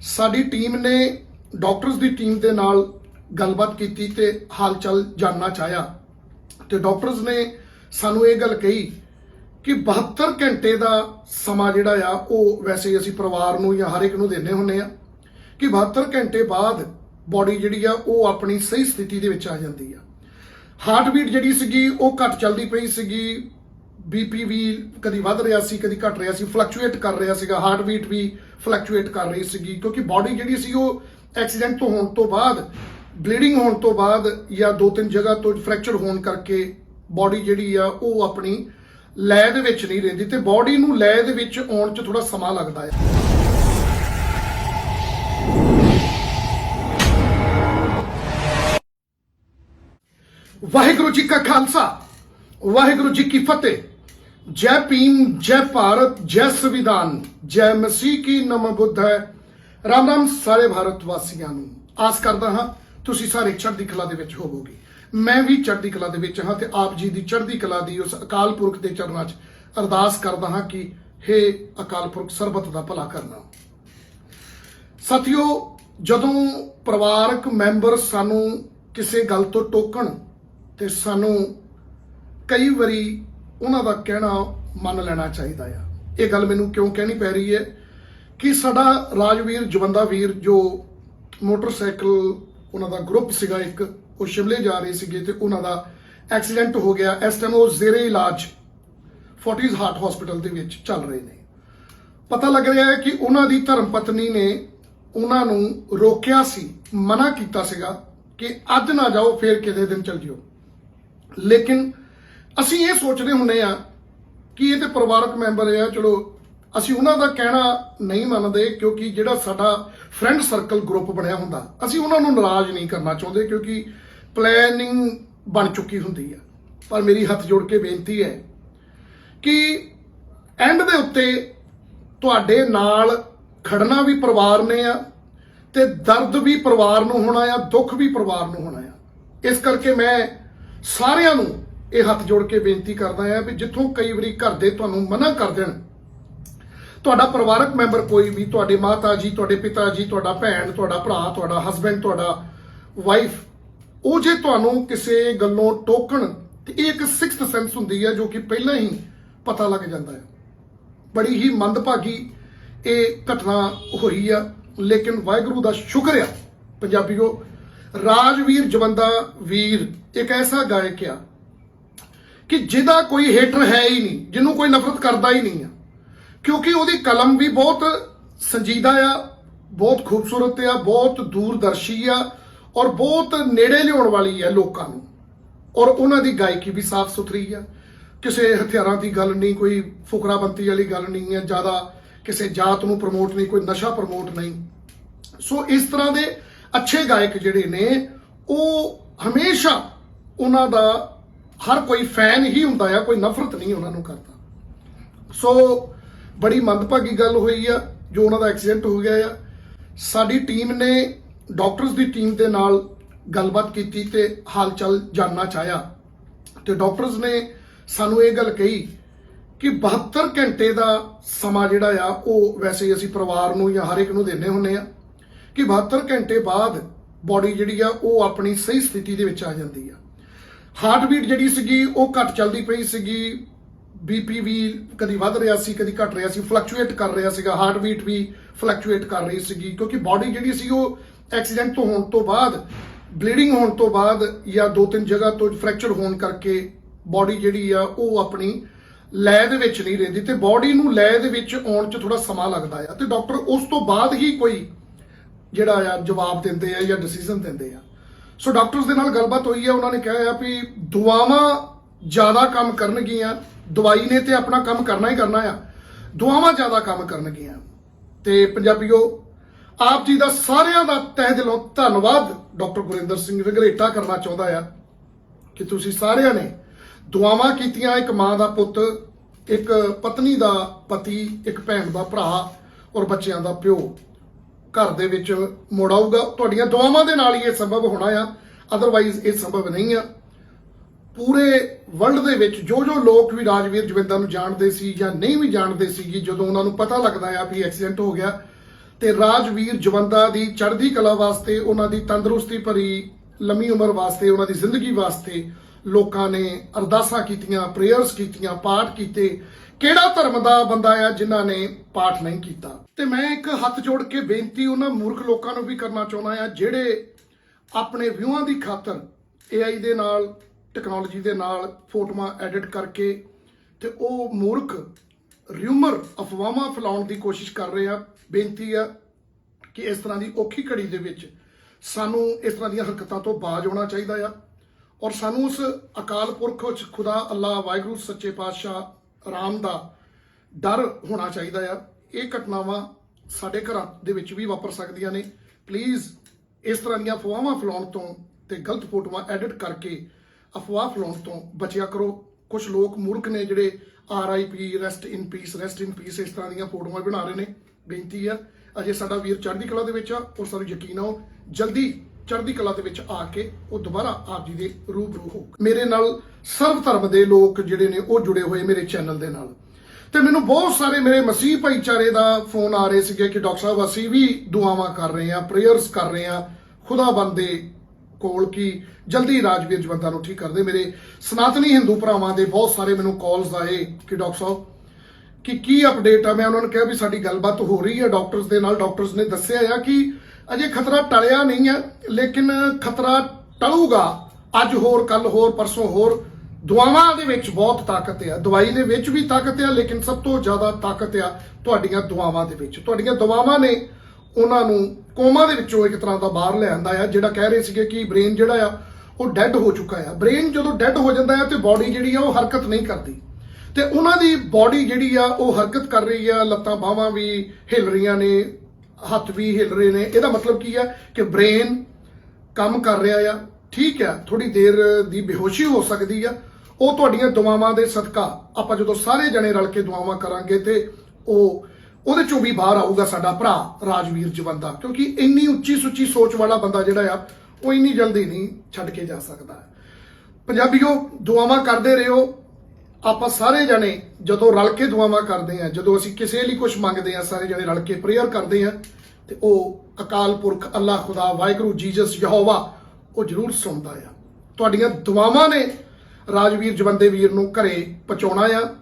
ਸਾਡੀ ਟੀਮ ਨੇ ਡਾਕਟਰਸ ਦੀ ਟੀਮ ਦੇ ਨਾਲ ਗੱਲਬਾਤ ਕੀਤੀ ਤੇ ਹਾਲ ਚਾਲ ਜਾਨਣਾ ਚਾਹਿਆ। ਤੇ ਡਾਕਟਰਸ ਨੇ ਸਾਨੂੰ ਇਹ ਗੱਲ ਕਹੀ ਕਿ 72 ਘੰਟੇ ਦਾ ਸਮਾਂ ਜਿਹੜਾ ਆ, ਉਹ ਵੈਸੇ ਅਸੀਂ ਪਰਿਵਾਰ ਨੂੰ ਜਾਂ ਹਰ ਇੱਕ ਨੂੰ ਦਿੰਦੇ ਹੁੰਨੇ ਆ ਕਿ 72 ਘੰਟੇ ਬਾਅਦ ਬਾਡੀ ਜਿਹੜੀ ਆ, ਉਹ ਆਪਣੀ ਸਹੀ ਸਥਿਤੀ ਦੇ ਵਿੱਚ ਆ ਜਾਂਦੀ ਆ। ਹਾਰਟ ਬੀਟ ਜਿਹੜੀ ਸੀਗੀ, ਉਹ ਘੱਟ ਚੱਲਦੀ ਪਈ ਸੀਗੀ। ਬੀਪੀ ਵੀ ਕਦੀ ਵੱਧ ਰਿਹਾ ਸੀ, ਕਦੀ ਘਟ ਰਿਹਾ ਸੀ ਫਲਕਚੁਏਟ ਕਰ ਰਿਹਾ ਸੀਗਾ ਹਾਰਟ ਬੀਟ ਵੀ ਫਲਕਚੁਏਟ ਕਰ ਰਹੀ ਸੀਗੀ, ਕਿਉਂਕਿ ਬਾਡੀ ਜਿਹੜੀ ਸੀ ਉਹ ਐਕਸੀਡੈਂਟ ਤੋਂ ਹੋਣ ਤੋਂ ਬਾਅਦ ਬਲੀਡਿੰਗ ਹੋਣ ਤੋਂ ਬਾਅਦ ਜਾਂ ਦੋ ਤਿੰਨ ਜਗ੍ਹਾ ਤੋਂ ਫ੍ਰੈਕਚਰ ਹੋਣ ਕਰਕੇ ਬਾਡੀ ਜਿਹੜੀ ਆ ਉਹ ਆਪਣੀ ਲੈਅ ਦੇ ਵਿੱਚ ਨਹੀਂ ਰਹਿੰਦੀ ਤੇ ਬਾਡੀ ਨੂੰ ਲੈਅ ਦੇ ਵਿੱਚ ਆਉਣ 'ਚ ਥੋੜਾ ਸਮਾਂ ਲੱਗਦਾ ਹੈ। ਵਾਹਿਗੁਰੂ ਜੀ ਕਾ ਖਾਲਸਾ, ਵਾਹਿਗੁਰੂ ਜੀ ਕੀ ਫਤਿਹ। ਜੈ ਭੀਮ, ਜੈ ਭਾਰਤ, ਜੈ ਸੰਵਿਧਾਨ, ਜੈ ਮਸੀਹ ਕੀ ਨਮ ਬੁੱਧ ਹੈ। ਰਾਮ ਰਾਮ ਸਾਰੇ ਭਾਰਤ ਵਾਸੀਆਂ ਨੂੰ ਆਸ ਕਰਦਾ ਹਾਂ ਤੁਸੀਂ ਸਾਰੇ ਚੜ੍ਹਦੀ ਕਲਾ ਦੇ ਵਿੱਚ ਹੋਵੋਗੇ। ਮੈਂ ਵੀ ਚੜ੍ਹਦੀ ਕਲਾ ਦੇ ਵਿੱਚ ਹਾਂ ਤੇ ਆਪ ਜੀ ਦੀ ਚੜ੍ਹਦੀ ਕਲਾ ਦੀ ਉਸ ਅਕਾਲ ਪੁਰਖ ਦੇ ਚਰਨਾਂ 'ਚ ਅਰਦਾਸ ਕਰਦਾ ਹਾਂ ਕਿ हे ਅਕਾਲ ਪੁਰਖ ਸਰਬਤ ਦਾ ਭਲਾ ਕਰਨਾ। ਸਾਥੀਓ, ਜਦੋਂ ਪਰਿਵਾਰਕ ਮੈਂਬਰ ਸਾਨੂੰ ਕਿਸੇ ਗੱਲ ਤੋਂ ਟੋਕਣ ਤੇ ਸਾਨੂੰ ਕਈ ਵਾਰੀ ਉਹਨਾਂ ਦਾ ਕਹਿਣਾ ਮੰਨ ਲੈਣਾ ਚਾਹੀਦਾ ਆ। ਇਹ ਗੱਲ ਮੈਨੂੰ ਕਿਉਂ ਕਹਿਣੀ ਪੈ ਰਹੀ ਹੈ ਕਿ ਸਾਡਾ ਰਾਜਵੀਰ, ਜਵੰਦਾ ਵੀਰ ਜੋ ਮੋਟਰਸਾਈਕਲ ਉਹਨਾਂ ਦਾ ਗਰੁੱਪ ਸੀਗਾ ਇੱਕ, ਉਹ ਸ਼ਿਮਲੇ ਜਾ ਰਹੇ ਸੀਗੇ ਤੇ ਉਹਨਾਂ ਦਾ ਐਕਸੀਡੈਂਟ ਹੋ ਗਿਆ। ਇਸ ਟਾਈਮ ਉਹ ਜ਼ੇਰੇ ਇਲਾਜ ਫੋਰਟਿਸ ਹਾਰਟ ਹਸਪੀਟਲ ਦੇ ਵਿੱਚ ਚੱਲ ਰਹੇ ਨੇ। ਪਤਾ ਲੱਗ ਰਿਹਾ ਹੈ ਕਿ ਉਹਨਾਂ ਦੀ ਧਰਮ ਪਤਨੀ ਨੇ ਉਹਨਾਂ ਨੂੰ ਰੋਕਿਆ ਸੀ, ਮਨਾ ਕੀਤਾ ਸੀਗਾ ਕਿ ਅੱਜ ਨਾ ਜਾਓ, ਫੇਰ ਕਿਸੇ ਦਿਨ ਚੱਲ ਜਿਓ। ਲੇਕਿਨ ਅਸੀਂ ਇਹ ਸੋਚਦੇ ਹੁੰਨੇ ਆ ਕਿ ਇਹ ਤੇ ਪਰਿਵਾਰਕ ਮੈਂਬਰ ਆ, ਚਲੋ, ਅਸੀਂ ਉਹਨਾਂ ਦਾ ਕਹਿਣਾ ਨਹੀਂ ਮੰਨਦੇ ਕਿਉਂਕਿ ਜਿਹੜਾ ਸਾਡਾ ਫਰੈਂਡ ਸਰਕਲ ਗਰੁੱਪ ਬਣਿਆ ਹੁੰਦਾ, ਅਸੀਂ ਉਹਨਾਂ ਨੂੰ ਨਾਰਾਜ਼ ਨਹੀਂ ਕਰਨਾ ਚਾਹੁੰਦੇ ਕਿਉਂਕਿ ਪਲੈਨਿੰਗ ਬਣ ਚੁੱਕੀ ਹੁੰਦੀ ਆ। ਪਰ ਮੇਰੀ ਹੱਥ ਜੋੜ ਕੇ ਬੇਨਤੀ ਹੈ ਕਿ ਐਂਡ ਦੇ ਉੱਤੇ ਤੁਹਾਡੇ ਨਾਲ ਖੜਨਾ ਵੀ ਪਰਿਵਾਰ ਨੇ ਆ ਤੇ ਦਰਦ ਵੀ ਪਰਿਵਾਰ ਨੂੰ ਹੋਣਾ ਆ, ਦੁੱਖ ਵੀ ਪਰਿਵਾਰ ਨੂੰ ਹੋਣਾ ਆ। ਇਸ ਕਰਕੇ ਮੈਂ ਸਾਰਿਆਂ ਨੂੰ ਇਹ ਹੱਥ ਜੋੜ ਕੇ ਬੇਨਤੀ ਕਰਦਾ ਆ ਵੀ ਜਿੱਥੋਂ ਕਈ ਵਾਰੀ ਘਰ ਦੇ ਤੁਹਾਨੂੰ ਮਨਾ ਕਰ ਦੇਣ, ਤੁਹਾਡਾ ਪਰਿਵਾਰਕ ਮੈਂਬਰ ਕੋਈ ਵੀ, ਤੁਹਾਡੇ ਮਾਤਾ ਜੀ, ਤੁਹਾਡੇ ਪਿਤਾ ਜੀ, ਤੁਹਾਡਾ ਭੈਣ, ਤੁਹਾਡਾ ਭਰਾ, ਤੁਹਾਡਾ ਹਸਬੰਡ ਤੁਹਾਡਾ ਵਾਈਫ ਉਹ ਜੇ ਤੁਹਾਨੂੰ ਕਿਸੇ ਗੱਲੋਂ ਟੋਕਣ, ਤੇ ਇਹ ਇੱਕ ਸਿਕਸਥ ਸੈਂਸ ਹੁੰਦੀ ਹੈ ਜੋ ਕਿ ਪਹਿਲਾਂ ਹੀ ਪਤਾ ਲੱਗ ਜਾਂਦਾ ਹੈ। ਬੜੀ ਹੀ ਮੰਦਭਾਗੀ ਇਹ ਘਟਨਾ ਹੋਈ ਆ, ਲੇਕਿਨ ਵਾਹਿਗੁਰੂ ਦਾ ਸ਼ੁਕਰ ਆ। ਪੰਜਾਬੀਓ, ਰਾਜਵੀਰ ਜਵੰਦਾ ਵੀਰ, ਇੱਕ ਐਸਾ ਗਾਇਕ ਆ ਕਿ ਜਿਹਦਾ ਕੋਈ ਹੇਟਰ ਹੈ ਹੀ ਨਹੀਂ, ਜਿਹਨੂੰ ਕੋਈ ਨਫ਼ਰਤ ਕਰਦਾ ਹੀ ਨਹੀਂ ਆ। ਕਿਉਂਕਿ ਉਹਦੀ ਕਲਮ ਵੀ ਬਹੁਤ ਸੰਜੀਦਾ ਆ, ਬਹੁਤ ਖੂਬਸੂਰਤ ਆ, ਬਹੁਤ ਦੂਰਦਰਸ਼ੀ ਆ ਔਰ ਬਹੁਤ ਨੇੜੇ ਲਿਆਉਣ ਵਾਲੀ ਆ ਲੋਕਾਂ ਨੂੰ। ਔਰ ਉਹਨਾਂ ਦੀ ਗਾਇਕੀ ਵੀ ਸਾਫ਼ ਸੁਥਰੀ ਆ। ਕਿਸੇ ਹਥਿਆਰਾਂ ਦੀ ਗੱਲ ਨਹੀਂ, ਕੋਈ ਫੁਕਰਾਬੰਤੀ ਵਾਲੀ ਗੱਲ ਨਹੀਂ ਹੈ ਜ਼ਿਆਦਾ ਕਿਸੇ ਜਾਤ ਨੂੰ ਪ੍ਰਮੋਟ ਨਹੀਂ, ਕੋਈ ਨਸ਼ਾ ਪ੍ਰਮੋਟ ਨਹੀਂ। ਸੋ ਇਸ ਤਰ੍ਹਾਂ ਦੇ ਅੱਛੇ ਗਾਇਕ ਜਿਹੜੇ ਨੇ, ਉਹ ਹਮੇਸ਼ਾ ਉਹਨਾਂ ਦਾ ਹਰ ਕੋਈ ਫੈਨ ਹੀ ਹੁੰਦਾ ਆ, ਕੋਈ ਨਫ਼ਰਤ ਨਹੀਂ ਉਹਨਾਂ ਨੂੰ ਕਰਦਾ। ਸੋ ਬੜੀ ਮੰਦਭਾਗੀ ਗੱਲ ਹੋਈ ਆ, ਜੋ ਉਹਨਾਂ ਦਾ ਐਕਸੀਡੈਂਟ ਹੋ ਗਿਆ ਆ। ਸਾਡੀ ਟੀਮ ਨੇ ਡਾਕਟਰਸ ਦੀ ਟੀਮ ਦੇ ਨਾਲ ਗੱਲਬਾਤ ਕੀਤੀ ਤੇ ਹਾਲ ਚਾਲ ਜਾਨਣਾ ਚਾਹਿਆ। ਤੇ ਡਾਕਟਰਸ ਨੇ ਸਾਨੂੰ ਇਹ ਗੱਲ ਕਹੀ ਕਿ 72 ਘੰਟੇ ਦਾ ਸਮਾਂ ਜਿਹੜਾ ਆ, ਉਹ ਵੈਸੇ ਅਸੀਂ ਪਰਿਵਾਰ ਨੂੰ ਜਾਂ ਹਰ ਇੱਕ ਨੂੰ ਦਿੰਦੇ ਹੁੰਨੇ ਆ ਕਿ 72 ਘੰਟੇ ਬਾਅਦ ਬਾਡੀ ਜਿਹੜੀ ਆ, ਉਹ ਆਪਣੀ ਸਹੀ ਸਥਿਤੀ ਦੇ ਵਿੱਚ ਆ ਜਾਂਦੀ ਆ। ਹਾਰਟ ਬੀਟ ਜਿਹੜੀ ਸੀਗੀ, ਉਹ ਘੱਟ ਚੱਲਦੀ ਪਈ ਸੀਗੀ। ਬੀਪੀ ਵੀ ਕਦੀ ਵੱਧ ਰਿਹਾ ਸੀ, ਕਦੀ ਘਟ ਰਿਹਾ ਸੀ ਫਲਕਚੁਏਟ ਕਰ ਰਿਹਾ ਸੀਗਾ। ਹਾਰਟ ਬੀਟ ਵੀ ਫਲਕਚੁਏਟ ਕਰ ਰਹੀ ਸੀਗੀ, ਕਿਉਂਕਿ ਬਾਡੀ ਜਿਹੜੀ ਸੀ ਉਹ ਐਕਸੀਡੈਂਟ ਤੋਂ ਹੋਣ ਤੋਂ ਬਾਅਦ ਬਲੀਡਿੰਗ ਹੋਣ ਤੋਂ ਬਾਅਦ ਜਾਂ ਦੋ ਤਿੰਨ ਜਗ੍ਹਾ ਤੋਂ ਫ੍ਰੈਕਚਰ ਹੋਣ ਕਰਕੇ ਬਾਡੀ ਜਿਹੜੀ ਆ, ਉਹ ਆਪਣੀ ਲੈ ਦੇ ਵਿੱਚ ਨਹੀਂ ਰਹਿੰਦੀ ਤੇ ਬਾਡੀ ਨੂੰ ਲੈ ਦੇ ਵਿੱਚ ਆਉਣ 'ਚ ਥੋੜਾ ਸਮਾਂ ਲੱਗਦਾ ਆ। ਤੇ ਡਾਕਟਰ ਉਸ ਤੋਂ ਬਾਅਦ ਹੀ ਕੋਈ ਜਿਹੜਾ ਆ, ਜਵਾਬ ਦਿੰਦੇ ਆ ਜਾਂ ਡਿਸੀਜਨ ਦਿੰਦੇ ਆ। ਸੋ ਡਾਕਟਰਸ ਦੇ ਨਾਲ ਗੱਲਬਾਤ ਹੋਈ ਹੈ, ਉਹਨਾਂ ਨੇ ਕਿਹਾ ਆ ਵੀ ਦੁਆਵਾਂ ਜ਼ਿਆਦਾ ਕੰਮ ਕਰਨਗੀਆਂ, ਦਵਾਈ ਨੇ ਤੇ ਆਪਣਾ ਕੰਮ ਕਰਨਾ ਹੀ ਕਰਨਾ ਆ। ਦੁਆਵਾਂ ਜ਼ਿਆਦਾ ਕੰਮ ਕਰਨਗੀਆਂ। ਤੇ ਪੰਜਾਬੀਓ, ਆਪ ਜੀ ਦਾ ਸਾਰਿਆਂ ਦਾ ਤਹਿ ਦਿਲੋਂ ਧੰਨਵਾਦ ਡਾਕਟਰ ਗੁਰਿੰਦਰ ਸਿੰਘ ਰਗਰੇਟਾ ਕਰਨਾ ਚਾਹੁੰਦਾ ਆ ਕਿ ਤੁਸੀਂ ਸਾਰਿਆਂ ਨੇ ਦੁਆਵਾਂ ਕੀਤੀਆਂ, ਇੱਕ ਮਾਂ ਦਾ ਪੁੱਤ, ਇੱਕ ਪਤਨੀ ਦਾ ਪਤੀ, ਇੱਕ ਭੈਣ ਦਾ ਭਰਾ ਔਰ ਬੱਚਿਆਂ ਦਾ ਪਿਓ। ਘਰ ਦੇ ਵਿੱਚ ਮੁੜ ਆਊਗਾ। ਤੁਹਾਡੀਆਂ ਦੁਆਵਾਂ ਦੇ ਨਾਲ ਹੀ ਇਹ ਸੰਭਵ ਹੋਣਾ ਆ। ਅਦਰਵਾਈਜ਼ ਇਹ ਸੰਭਵ ਨਹੀਂ ਆ। ਪੂਰੇ ਵਰਲਡ ਦੇ ਵਿੱਚ ਜੋ ਜੋ ਲੋਕ ਵੀ ਰਾਜਵੀਰ ਜਵਿੰਦਰ ਨੂੰ ਜਾਣਦੇ ਸੀ ਜਾਂ ਨਹੀਂ ਵੀ ਜਾਣਦੇ ਸੀ, ਜਦੋਂ ਉਹਨਾਂ ਨੂੰ ਪਤਾ ਲੱਗਦਾ ਆ ਵੀ ਐਕਸੀਡੈਂਟ ਹੋ ਗਿਆ, ਤੇ ਰਾਜਵੀਰ ਜਵੰਦਾ ਦੀ ਚੜ੍ਹਦੀ ਕਲਾ ਵਾਸਤੇ, ਉਹਨਾਂ ਦੀ ਤੰਦਰੁਸਤੀ ਭਰੀ ਲੰਮੀ ਉਮਰ ਵਾਸਤੇ, ਉਹਨਾਂ ਦੀ ਜ਼ਿੰਦਗੀ ਵਾਸਤੇ ਲੋਕਾਂ ਨੇ ਅਰਦਾਸਾਂ ਕੀਤੀਆਂ ਪ੍ਰੇਅਰਸ ਕੀਤੀਆਂ, ਪਾਠ ਕੀਤੇ। ਕਿਹੜਾ ਧਰਮ ਦਾ ਬੰਦਾ ਆ ਜਿਨ੍ਹਾਂ ਨੇ ਪਾਠ ਨਹੀਂ ਕੀਤਾ? ਤੇ ਮੈਂ ਇੱਕ ਹੱਥ ਜੋੜ ਕੇ ਬੇਨਤੀ ਉਹਨਾਂ ਮੂਰਖ ਲੋਕਾਂ ਨੂੰ ਵੀ ਕਰਨਾ ਚਾਹੁੰਦਾ ਆ, ਜਿਹੜੇ ਆਪਣੇ ਵਿਊਆਂ ਦੀ ਖਾਤਰ AI ਦੇ ਨਾਲ ਟੈਕਨੋਲੋਜੀ ਦੇ ਨਾਲ ਫੋਟੋਆਂ ਐਡਿਟ ਕਰਕੇ ਤੇ ਉਹ ਮੂਰਖ ਰਿਊਮਰ ਅਫਵਾਹਾਂ ਫੈਲਾਉਣ ਦੀ ਕੋਸ਼ਿਸ਼ ਕਰ ਰਹੇ ਆ। ਬੇਨਤੀ ਆ ਕਿ ਇਸ ਤਰ੍ਹਾਂ ਦੀ ਔਖੀ ਘੜੀ ਦੇ ਵਿੱਚ ਸਾਨੂੰ ਇਸ ਤਰ੍ਹਾਂ ਦੀਆਂ ਹਰਕਤਾਂ ਤੋਂ ਬਾਜ ਆਉਣਾ ਚਾਹੀਦਾ ਆ। ਔਰ ਸਾਨੂੰ ਉਸ ਅਕਾਲ ਪੁਰਖ ਵਿੱਚ ਖੁਦਾ ਅੱਲਾਹ ਵਾਹਿਗੁਰੂ ਸੱਚੇ ਪਾਤਸ਼ਾਹ ਆਰਾਮ ਦਾ ਡਰ ਹੋਣਾ ਚਾਹੀਦਾ ਆ। ਇਹ ਘਟਨਾਵਾਂ ਸਾਡੇ ਘਰਾਂ ਦੇ ਵਿੱਚ ਵੀ ਵਾਪਰ ਸਕਦੀਆਂ ਨੇ। ਪਲੀਜ਼ ਇਸ ਤਰ੍ਹਾਂ ਦੀਆਂ ਅਫਵਾਹਾਂ ਫੈਲਾਉਣ ਤੋਂ ਤੇ ਗਲਤ ਫੋਟੋਆਂ ਐਡਿਟ ਕਰਕੇ ਅਫਵਾਹ ਫੈਲਾਉਣ ਤੋਂ ਬਚਿਆ ਕਰੋ। ਕੁਝ ਲੋਕ ਮੂਰਖ ਨੇ ਜਿਹੜੇ R I P rest in peace rest in peace ਇਸ ਤਰ੍ਹਾਂ ਦੀਆਂ ਫੋਟੋਆਂ ਬਣਾ ਰਹੇ ਨੇ। ਬੇਨਤੀ ਆ, ਅਜੇ ਸਾਡਾ ਵੀਰ ਚੜ੍ਹਦੀ ਕਲਾ ਦੇ ਵਿੱਚ ਆ, ਔਰ ਸਾਨੂੰ ਯਕੀਨ ਆਓ, ਜਲਦੀ ਚੜ੍ਹਦੀ ਕਲਾ ਦੇ ਵਿੱਚ ਆ ਕੇ ਉਹ ਦੁਬਾਰਾ ਆਪ ਜੀ ਦੇ ਰੂਬਰੂ ਹੋ ਮੇਰੇ ਨਾਲ ਸਰਵ ਧਰਮ ਦੇ ਲੋਕ ਜਿਹੜੇ ਨੇ ਉਹ ਜੁੜੇ ਹੋਏ ਮੇਰੇ ਚੈਨਲ ਦੇ ਨਾਲ। ਤੇ ਮੈਨੂੰ ਬਹੁਤ ਸਾਰੇ ਮੇਰੇ ਮਸੀਹ ਭਾਈਚਾਰੇ ਦਾ ਫੋਨ ਆ ਰਹੇ ਸੀਗੇ ਕਿ ਡਾਕਟਰ ਸਾਹਿਬ, ਅਸੀਂ ਵੀ ਦੁਆਵਾਂ ਕਰ ਰਹੇ ਆ ਪ੍ਰੇਅਰਸ ਕਰ ਰਹੇ ਆ ਖੁਦਾ ਬੰਦੇ ਕੋਲ ਕੀ ਜਲਦੀ ਰਾਜਵੀਰ ਜਵੰਦਾ ਨੂੰ ਠੀਕ ਕਰ ਦੇ। ਮੇਰੇ ਸਨਾਤਨੀ ਹਿੰਦੂ ਭਰਾਵਾਂ ਦੇ ਬਹੁਤ ਸਾਰੇ ਮੈਨੂੰ ਕਾਲਸ ਆਏ ਕਿ ਡਾਕਟਰ ਸਾਹਿਬ, ਕਿ ਕੀ ਅਪਡੇਟ ਆ? ਮੈਂ ਉਹਨਾਂ ਨੂੰ ਕਿਹਾ ਵੀ ਸਾਡੀ ਗੱਲਬਾਤ ਹੋ ਰਹੀ ਹੈ। ਡਾਕਟਰਸ ਦੇ ਨਾਲ ਡਾਕਟਰਸ ਨੇ ਦੱਸਿਆ ਆ ਕਿ ਅਜੇ ਖਤਰਾ ਟਲਿਆ ਨਹੀਂ ਹੈ, ਲੇਕਿਨ ਖਤਰਾ ਟਲੂਗਾ। ਅੱਜ ਹੋਰ ਕੱਲ ਹੋਰ, ਪਰਸੋਂ ਹੋਰ। ਦੁਆਵਾਂ ਦੇ ਵਿੱਚ ਬਹੁਤ ਤਾਕਤ ਆ। ਦਵਾਈ ਦੇ ਵਿੱਚ ਵੀ ਤਾਕਤ ਆ, ਲੇਕਿਨ ਸਭ ਤੋਂ ਜ਼ਿਆਦਾ ਤਾਕਤ ਆ ਤੁਹਾਡੀਆਂ ਦੁਆਵਾਂ ਦੇ ਵਿੱਚ। ਤੁਹਾਡੀਆਂ ਦੁਆਵਾਂ ਨੇ ਉਹਨਾਂ ਨੂੰ ਕੋਮਾ ਦੇ ਵਿੱਚੋਂ ਇੱਕ ਤਰ੍ਹਾਂ ਦਾ ਬਾਹਰ ਲਿਆਂਦਾ ਆ, ਜਿਹੜਾ ਕਹਿ ਰਹੇ ਸੀਗੇ ਕਿ ਬ੍ਰੇਨ ਜਿਹੜਾ ਆ, ਉਹ ਡੈੱਡ ਹੋ ਚੁੱਕਾ ਆ। ਬ੍ਰੇਨ ਜਦੋਂ ਡੈੱਡ ਹੋ ਜਾਂਦਾ ਆ ਤੇ ਬਾਡੀ ਜਿਹੜੀ ਆ, ਉਹ ਹਰਕਤ ਨਹੀਂ ਕਰਦੀ। ਤੇ ਉਹਨਾਂ ਦੀ ਬਾਡੀ ਜਿਹੜੀ ਆ, ਉਹ ਹਰਕਤ ਕਰ ਰਹੀ ਆ, ਲੱਤਾਂ ਬਾਹਾਂ ਵੀ ਹਿਲ ਰਹੀਆਂ ਨੇ ਹੱਥ ਵੀ ਹਿਲ ਰਹੇ ਨੇ। ਇਹਦਾ ਮਤਲਬ ਕੀ ਹੈ ਕਿ ਬ੍ਰੇਨ ਕੰਮ ਕਰ ਰਿਹਾ ਆ। ਠੀਕ ਹੈ ਥੋੜੀ ਦੇਰ ਦੀ ਬੇਹੋਸ਼ੀ ਹੋ ਸਕਦੀ ਆ। ਉਹ ਤੁਹਾਡੀਆਂ ਦੁਆਵਾਂ ਦੇ ਸਦਕਾ ਆਪਾਂ ਜਦੋਂ ਸਾਰੇ ਜਣੇ ਰਲ ਕੇ ਦੁਆਵਾਂ ਕਰਾਂਗੇ ਤੇ ਉਹ ਉਹਦੇ ਚੋਂ ਵੀ ਬਾਹਰ ਆਊਗਾ ਸਾਡਾ ਭਰਾ ਰਾਜਵੀਰ ਜਵੰਦਾ। ਕਿਉਂਕਿ ਇੰਨੀ ਉੱਚੀ ਸੁੱਚੀ ਸੋਚ ਵਾਲਾ ਬੰਦਾ ਜਿਹੜਾ ਆ, ਉਹ ਇੰਨੀ ਜਲਦੀ ਨਹੀਂ ਛੱਡ ਕੇ ਜਾ ਸਕਦਾ। ਪੰਜਾਬੀਓ, ਦੁਆਵਾਂ ਕਰਦੇ ਰਹੋ। ਆਪਾਂ ਸਾਰੇ ਜਣੇ ਜਦੋਂ ਰਲ ਕੇ ਦੁਆਵਾਂ ਕਰਦੇ ਆ ਜਦੋਂ ਅਸੀਂ ਕਿਸੇ ਲਈ ਕੁਝ ਮੰਗਦੇ ਆ ਸਾਰੇ ਜਣੇ ਰਲ ਕੇ ਪ੍ਰੇਅਰ ਕਰਦੇ ਆ ਤੇ ਉਹ ਅਕਾਲ ਪੁਰਖ ਅੱਲਾ ਖੁਦਾ, ਵਾਹਿਗੁਰੂ ਜੀਸਸ ਯਹੋਵਾ, ਉਹ ਜ਼ਰੂਰ ਸੁਣਦਾ ਆ। ਤੁਹਾਡੀਆਂ ਦੁਆਵਾਂ ਨੇ ਰਾਜਵੀਰ ਜਵੰਦੇ ਵੀਰ ਨੂੰ ਘਰੇ ਪਹੁੰਚਾਉਣਾ ਆ।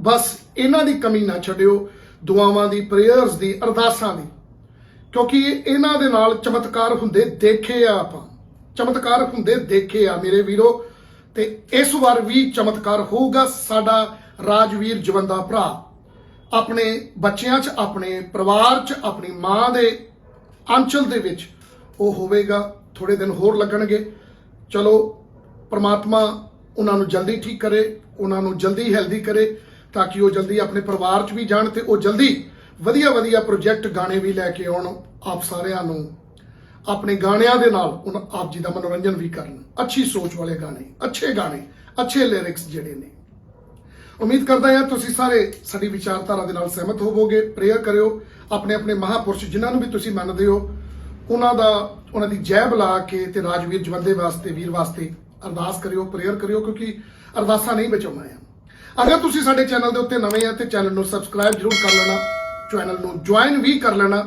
ਬਸ ਇਹਨਾਂ ਦੀ ਕਮੀ ਨਾ ਛੱਡਿਓ, ਦੁਆਵਾਂ ਦੀ ਪ੍ਰੇਅਰਸ ਦੀ, ਅਰਦਾਸਾਂ ਦੀ। ਕਿਉਂਕਿ ਇਹਨਾਂ ਦੇ ਨਾਲ ਚਮਤਕਾਰ ਹੁੰਦੇ ਦੇਖੇ ਆ ਆਪਾਂ। ਚਮਤਕਾਰ ਹੁੰਦੇ ਦੇਖੇ ਆ। ਮੇਰੇ ਵੀਰੋ ਤੇ ਇਸ ਵਾਰ ਵੀ ਚਮਤਕਾਰ ਹੋਊਗਾ ਸਾਡਾ ਰਾਜਵੀਰ ਜਵੰਦਾ ਭਰਾ। ਆਪਣੇ ਬੱਚਿਆਂ 'ਚ, ਆਪਣੇ ਪਰਿਵਾਰ 'ਚ, ਆਪਣੀ ਮਾਂ ਦੇ ਅੰਚਲ ਦੇ ਵਿੱਚ ਉਹ ਹੋਵੇਗਾ ਥੋੜੇ ਦਿਨ ਹੋਰ ਲੱਗਣਗੇ। ਚਲੋ, ਪ੍ਰਮਾਤਮਾ ਉਹਨਾਂ ਨੂੰ ਜਲਦੀ ਠੀਕ ਕਰੇ, ਉਹਨਾਂ ਨੂੰ ਜਲਦੀ ਹੈਲਦੀ ਕਰੇ, ਤਾਂ ਕਿ ਉਹ ਜਲਦੀ ਆਪਣੇ ਪਰਿਵਾਰ 'ਚ ਵੀ ਜਾਣ ਤੇ ਉਹ ਜਲਦੀ ਵਧੀਆ ਵਧੀਆ ਪ੍ਰੋਜੈਕਟ ਗਾਣੇ ਵੀ ਲੈ ਕੇ ਆਉਣ ਆਪ ਸਾਰਿਆਂ ਨੂੰ। ਆਪਣੇ ਗਾਣਿਆਂ ਦੇ ਨਾਲ ਉਹਨਾਂ ਆਪ ਜੀ ਦਾ ਮਨੋਰੰਜਨ ਵੀ ਕਰਨ। ਅੱਛੀ ਸੋਚ ਵਾਲੇ ਗਾਣੇ, ਅੱਛੇ ਗਾਣੇ, ਅੱਛੇ ਲਿਰਿਕਸ ਜਿਹੜੇ ਨੇ। ਉਮੀਦ ਕਰਦਾ ਹਾਂ ਤੁਸੀਂ ਸਾਰੇ ਸਾਡੀ ਵਿਚਾਰਧਾਰਾ ਦੇ ਨਾਲ ਸਹਿਮਤ ਹੋਵੋਗੇ। ਪ੍ਰੇਅਰ ਕਰਿਓ। ਆਪਣੇ ਆਪਣੇ ਮਹਾਪੁਰਸ਼ ਜਿਨ੍ਹਾਂ ਨੂੰ ਵੀ ਤੁਸੀਂ ਮੰਨਦੇ ਹੋ, ਉਹਨਾਂ ਦਾ, ਉਹਨਾਂ ਦੀ ਜੈ ਬੁਲਾ ਕੇ ਤੇ ਰਾਜਵੀਰ ਜਵੰਦੇ ਵਾਸਤੇ, ਵੀਰ ਵਾਸਤੇ ਅਰਦਾਸ ਕਰਿਓ ਪ੍ਰੇਅਰ ਕਰਿਓ, ਕਿਉਂਕਿ ਅਰਦਾਸਾਂ ਨਹੀਂ ਬਚਾਉਣਾ ਆ ਅਗਰ ਤੁਸੀਂ ਸਾਡੇ ਚੈਨਲ ਦੇ ਉੱਤੇ ਨਵੇਂ ਆ ਤੇ ਚੈਨਲ ਨੂੰ ਸਬਸਕ੍ਰਾਈਬ ਜਰੂਰ ਕਰ ਲੈਣਾ, ਚੈਨਲ ਨੂੰ ਜੁਆਇਨ ਵੀ ਕਰ ਲੈਣਾ।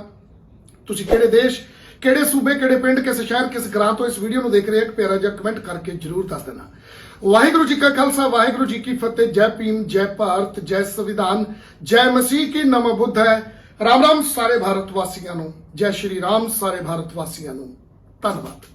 ਤੁਸੀਂ ਕਿਹੜੇ ਦੇਸ਼ ਕਿਹੜੇ ਸੂਬੇ, ਕਿਹੜੇ ਪਿੰਡ, ਕਿਸ ਸ਼ਹਿਰ, ਕਿਸ ਗ੍ਰਾਮ ਤੋਂ ਇਸ ਵੀਡੀਓ ਨੂੰ ਦੇਖ ਰਹੇ ਹੋ, ਇੱਕ ਪਿਆਰਾ ਜਿਹਾ ਕਮੈਂਟ ਕਰਕੇ ਜਰੂਰ ਦੱਸ ਦੇਣਾ। ਵਾਹਿਗੁਰੂ ਜੀ ਕਾ ਖਾਲਸਾ, ਵਾਹਿਗੁਰੂ ਜੀ ਕੀ ਫਤਿਹ। ਜੈ ਭੀਮ, ਜੈ ਭਾਰਤ, ਜੈ ਸੰਵਿਧਾਨ, ਜੈ ਮਸੀਹ ਕੀ ਨਮ ਬੁੱਧ ਹੈ। ਰਾਮ ਰਾਮ ਸਾਰੇ ਭਾਰਤ ਵਾਸੀਆਂ ਨੂੰ, ਜੈ ਸ਼੍ਰੀ ਰਾਮ ਸਾਰੇ ਭਾਰਤ ਵਾਸੀਆਂ ਨੂੰ। ਧੰਨਵਾਦ।